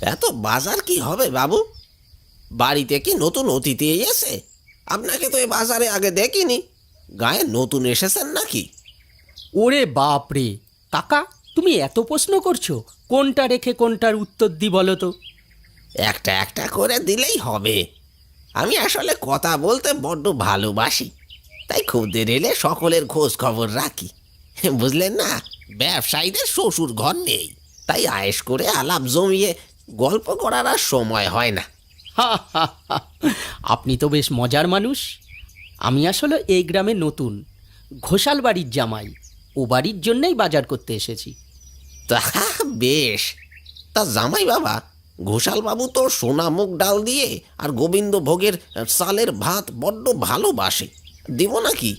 এত বাজার কি হবে বাবু? বাড়িতে কি নতুন অতিথি এসে আপনাকে তো এই বাজারে আগে দেখিনি। গায়ে নতুন এসেছেন নাকি? ওরে বাপ রে। কাকা তুমি এত প্রশ্ন করছ কোনটা রেখে কোনটার উত্তর দি বলো তো? একটা একটা করে দিলেই হবে। আমি আসলে কথা বলতে বড্ড ভালোবাসি তাই খুদের এলে সকলের খোঁজ খবর রাখি। বুঝলেন না ব্যবসায়ীদের শ্বশুর ঘর নেই তাই আয়েস করে আলাপ জমিয়ে গল্প করার আর সময় হয় না। আপনি তো বেশ মজার মানুষ। আমি আসলে এই গ্রামে নতুন। ঘোষাল বাড়ির জামাই। ও বাড়ির জন্যই বাজার করতে এসেছি। তা বেশ। তা জামাই বাবা ঘোষাল বাবু তো সোনা মুখ ডাল দিয়ে আর গোবিন্দ ভোগের চালের ভাত বড্ড ভালোবাসে। দিব নাকি?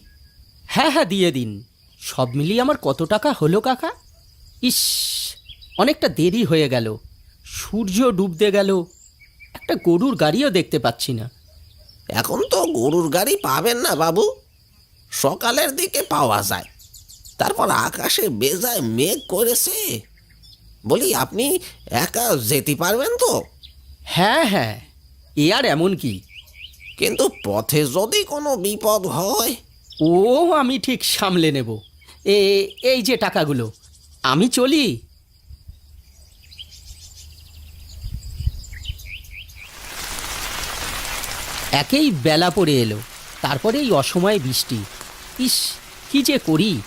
হ্যাঁ হ্যাঁ দিয়ে দিন। সব মিলিয়ে আমার কত টাকা হলো কাকা? ইস অনেকটা দেরি হয়ে গেল। সূর্য ডুবতে গেল একটা গরুর গাড়িও দেখতে পাচ্ছি না। এখন তো গরুর গাড়ি পাবেন না বাবু। সকালের দিকে পাওয়া যায়। তারপর আকাশে বেজায় মেঘ করেছে। বলি আপনি একা যেতে পারবেন তো? হ্যাঁ হ্যাঁ এ আর এমন কি? কিন্তু পথে যদি কোনো বিপদ হয়? ও আমি ঠিক সামলে নেব। এ এই যে টাকাগুলো আমি চলি? একেই বেলা পড়ে এলো। তারপরে এই অসময়ে বৃষ্টি। ইস, কি যে করি?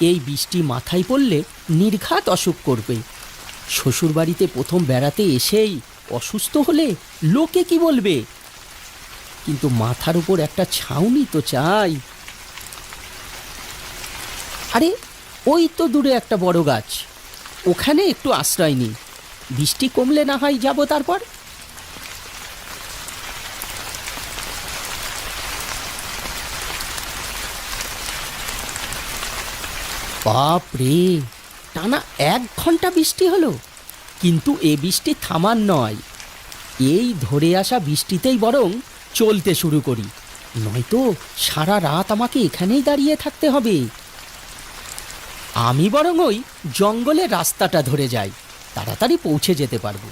এই বৃষ্টি মাথায় পড়লে নির্ঘাত অসুখ করবে। শ্বশুরবাড়িতে প্রথম বেড়াতে এসেই অসুস্থ হলে লোকে কি বলবে? কিন্তু মাথার উপর একটা ছাউনি তো চাই। আরে, ওই তো দূরে একটা বড় গাছ। ওখানে একটু আশ্রয় নিই। বৃষ্টি কমলে না হয় যাব তারপর? বাপ রে টানা এক ঘণ্টা বৃষ্টি হলো। কিন্তু এ বৃষ্টি থামার নয়। এই ধরে আসা বৃষ্টিতেই বরং চলতে শুরু করি। নয়তো সারা রাত আমাকে এখানেই দাঁড়িয়ে থাকতে হবে। আমি বরং ওই জঙ্গলের রাস্তাটা ধরে যাই। তাড়াতাড়ি পৌঁছে যেতে পারব।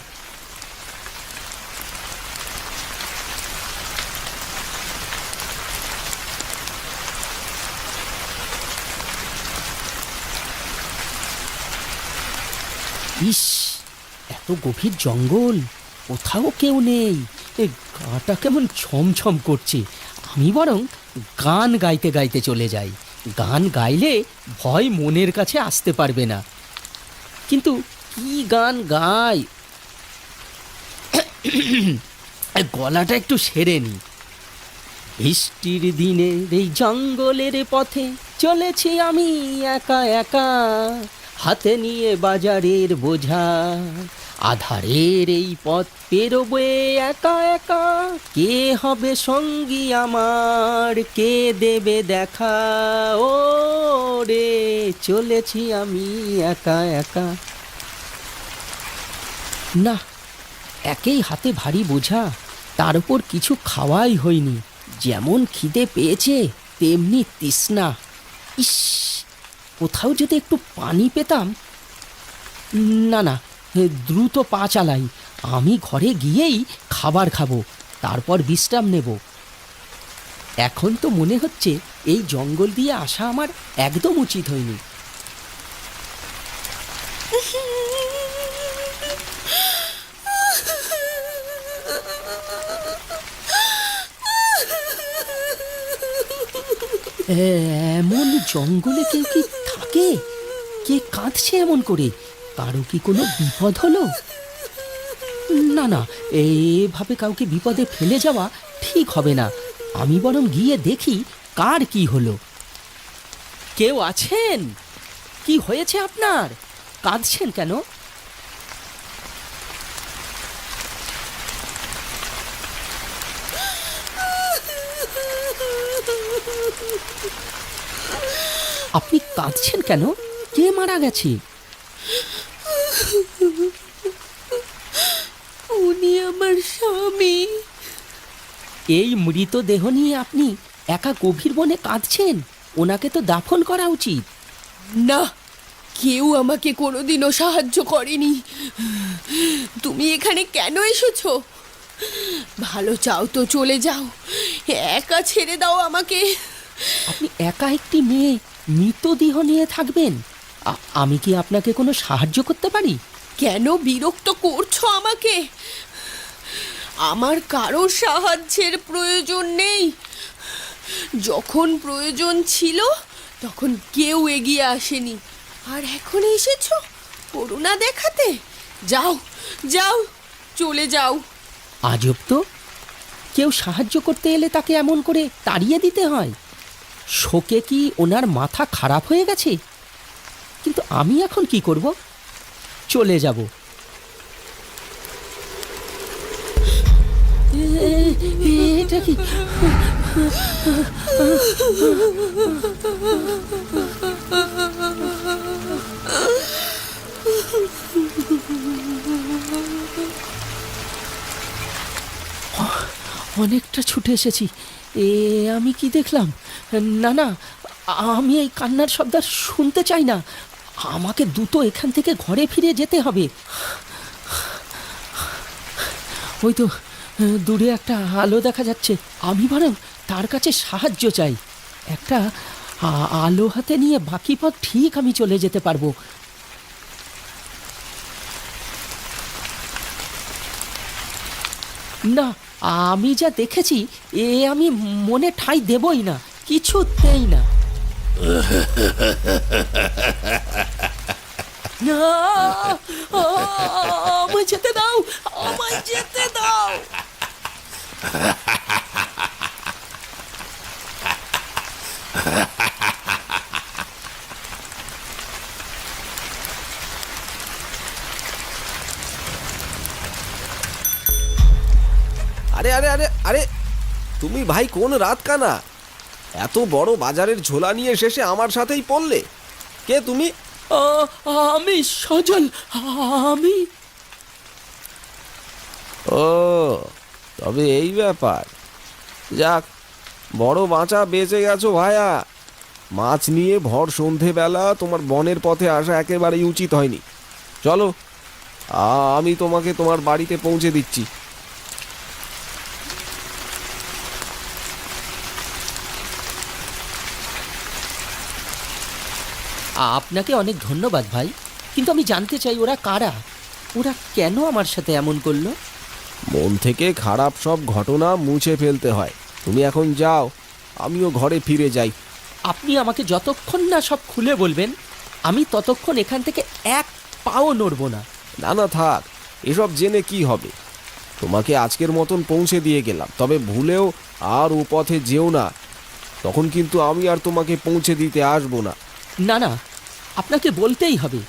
ইস, এত গভীর জঙ্গল, কোথাও কেউ নেই। এ গাটা কেমন ছমছম করছে। আমি বরং গান গাইতে গাইতে চলে যাই। গান গাইলে ভয় মনের কাছে আসতে পারবে না। কিন্তু কি গান গাই? গলাটা একটু সেরে নি। বৃষ্টির দিনে এই জঙ্গলের পথে চলেছি আমি একা একা। হাতে নিয়ে বাজারের বোঝা। আধারের এই পথ পেরোবে একা একা। কে হবে সঙ্গী আমার? কে দেবে দেখা? ও রে, চলেছি আমি একা একা। না, একেই হাতে ভারী বোঝা। তার উপর কিছু খাওয়াই হয়নি। যেমন খিদে পেয়েছে, তেমনি তৃষ্ণা। ইস! কোথাও যদি একটু পানি পেতাম? না না দ্রুত পা চালাই। আমি ঘরে গিয়েই খাবার খাব, তারপর বিশ্রাম নেব। এখন তো মনে হচ্ছে এই জঙ্গল দিয়ে আসা আমার একদম উচিত হয়নি। এমন জঙ্গলে কেউ কি থাকে কে কাঁদছে এমন করে? কারও কি কোনো বিপদ হলো? না না, এভাবে কাউকে বিপদে ফেলে যাওয়া ঠিক হবে না। আমি বরং গিয়ে দেখি কার কি হলো। কেউ আছেন? কি হয়েছে আপনার? কাঁদছেন কেন? আপনি কাঁদছেন কেন? কে মারা গেছে? উনি আমার স্বামী। এই মৃতদেহ নিয়ে আপনি একা গভীর বনে কাঁদছেন? ওনাকে তো দাফন করা উচিত। না কেউ আমাকে কোনোদিনও সাহায্য করেনি। তুমি এখানে কেন এসেছ? ভালো চাও তো চলে যাও। একা ছেড়ে দাও আমাকে। আপনি একা একটি মেয়ে মৃতদেহ নিয়ে থাকবেন? আমি কি আপনাকে কোনো সাহায্য করতে পারি? কেন বিরক্ত করছ আমাকে? আমার কারও সাহায্যের প্রয়োজন নেই। যখন প্রয়োজন ছিল তখন কেউ এগিয়ে আসেনি। আর এখন এসেছ? করুণা দেখাতে? যাও যাও চলে যাও। আজব তো। কেউ সাহায্য করতে এলে তাকে এমন করে তাড়িয়ে দিতে হয়। শোকে কি ওনার মাথা খারাপ হয়ে গেছে? কিন্তু আমি এখন কি করব? চলে যাব। এটা কি? অনেকটা ছুটে এসেছি। এ, আমি কি দেখলাম? না না, আমি এই কান্নার শব্দ শুনতে চাই না। আমাকে দ্রুত এখান থেকে ঘরে ফিরে যেতে হবে। ওই তো, দূরে একটা আলো দেখা যাচ্ছে। আমি বরং তার কাছে সাহায্য চাই। একটা আলো হাতে নিয়ে বাকি পথ ঠিক আমি চলে যেতে পারব। না আমি যা দেখেছি, এ আমি মনে ঠাঁই দেবই না, কিছুতেই না। না আমায় যেতে দাও, আমায় যেতে দাও। ভাই কোন রাত কানা এত বড় বাজারের ঝোলা নিয়ে শেষে আমার সাথেই পড়লে। কে তুমি? আমি সজল আমি। ও তবে এই ব্যাপার। যাক বড় বাঁচা বেঁচে গেছো ভায়া। মাছ নিয়ে ভর সন্ধেবেলা তোমার বনের পথে আসা একেবারেই উচিত হয়নি। চলো আমি তোমাকে তোমার বাড়িতে পৌঁছে দিচ্ছি। আপনাকে অনেক ধন্যবাদ ভাই। কিন্তু আমি জানতে চাই ওরা কারা? ওরা কেন আমার সাথে এমন করল? মন থেকে খারাপ সব ঘটনা মুছে ফেলতে হয়। তুমি এখন যাও আমিও ঘরে ফিরে যাই। আপনি আমাকে যতক্ষণ না সব খুলে বলবেন আমি ততক্ষণ এখান থেকে এক পাও নড়ব না। না না থাক এসব জেনে কি হবে? তোমাকে আজকের মতন পৌঁছে দিয়ে গেলাম তবে ভুলেও আর ও পথে যেও না। তখন কিন্তু আমি আর তোমাকে পৌঁছে দিতে আসব না। না না আপনাকে বলতেই হবে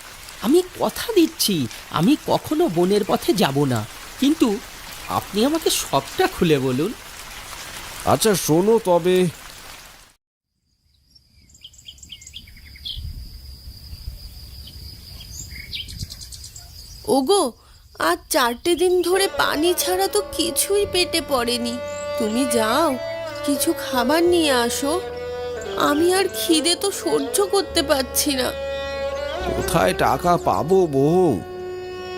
আমি কথা দিচ্ছি আমি কখনো বনের পথে যাব না। কিন্তু আপনি আমাকে সবটা খুলে বলুন। আচ্ছা শোনো তবে। ওগো আজ চারটে দিন ধরে পানি ছাড়া তো কিছুই পেটে পড়েনি। তুমি যাও কিছু খাবার নিয়ে আসো। আমি আর খিদে তো সহ্য করতে পারছি না। কোথায় টাকা পাবো বউ?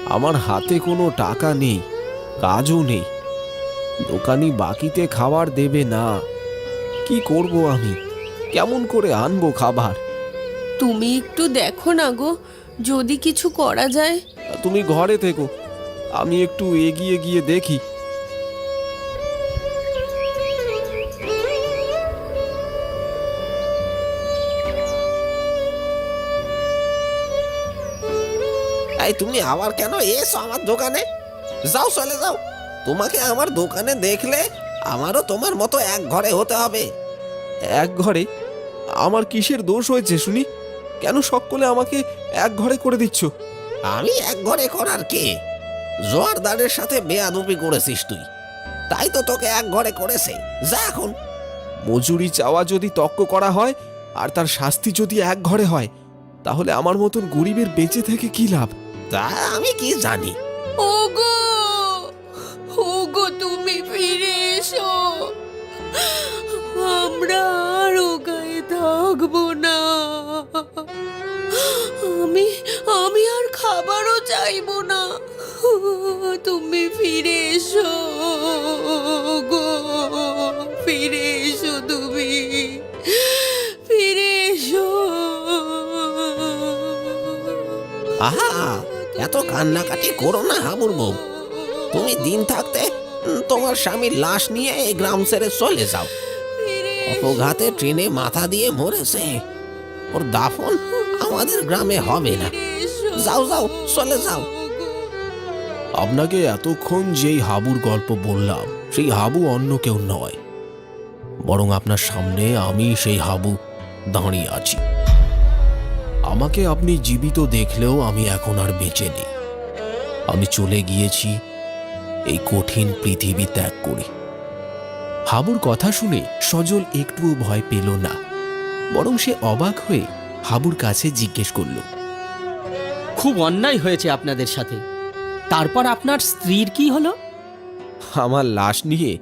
আমার হাতে কোনো টাকা নেই কাজও নেই। দোকানি বাকিতে খাবার দেবে না। কি করব আমি? কেমন করে আনব খাবার? তুমি একটু দেখো না গো যদি কিছু করা যায়। তুমি ঘরে থেকো আমি একটু এগিয়ে গিয়ে দেখি। এই তুমি আবার কেন এসো আমার দোকানে? যাও চলে যাও। তোমাকে আমার দোকানে দেখলে আমারও তোমার মতো এক ঘরে হতে হবে। এক ঘরে? আমার কিসের দোষ হয়েছে শুনি? কেন সকলে আমাকে এক ঘরে করে দিচ্ছ? আমি এক ঘরে করার কে? জোয়ারদারের সাথে বেয়াদুপি করেছিস তুই। তাই তো তোকে এক ঘরে করেছে। যা এখন। মজুরি চাওয়া যদি তক্ক করা হয় আর তার শাস্তি যদি এক ঘরে হয় তাহলে আমার মতন গরিবের বেঁচে থেকে কি লাভ? তা আমি কি জানি। ওগো ওগো তুমি ফিরে এসো। আমরা আর ও গায়ে থাকব না। আমি আমি আর খাবারও চাইব না। তুমি ফিরে এসো গো ফিরে এসো তুমি। ফিরে এসো। আহা! এত কান্নাকাটি করো না, হাবুর বউ। তুমি দিন থাকতে তোমার স্বামীর লাশ নিয়ে এই গ্রাম ছেড়ে চলে যাও। অপঘাতে ট্রেনে মাথা দিয়ে মরেছে। ওর দাফন আমাদের গ্রামে হবে না। যাও যাও, চলে যাও। আপনাকে এতক্ষণ যেই হাবুর গল্প বললাম, সেই হাবু অন্য কেউ নয়। বরং আপনার সামনে আমি সেই হাবু দাঁড়িয়ে আছি। আমাকে আপনি জীবিত দেখলেও আমি এখন আর বেঁচে নেই। আমি চলে গিয়েছি এই কঠিন পৃথিবী ত্যাগ করে। হাবুর কথা শুনে সজল একটুও ভয় পেল না। বরং সে অবাক হয়ে হাবুর কাছে জিজ্ঞেস করল খুব অন্যায় হয়েছে আপনাদের সাথে। তারপর আপনার স্ত্রীর কি হলো? আমার লাশ নিয়ে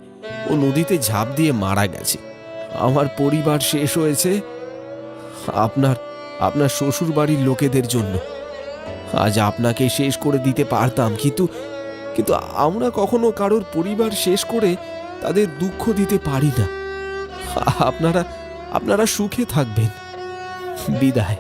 ও নদীতে ঝাঁপ দিয়ে মারা গেছে। আমার পরিবার শেষ হয়েছে। আপনার আপনার শ্বশুর বাড়ির লোকেদের জন্য। আজ আপনাকে শেষ করে দিতে পারতাম, কিন্তু কিন্তু আমরা কখনো কারোর পরিবার শেষ করে তাদের দুঃখ দিতে পারি না। আপনারা আপনারা সুখে থাকবেন। বিদায়।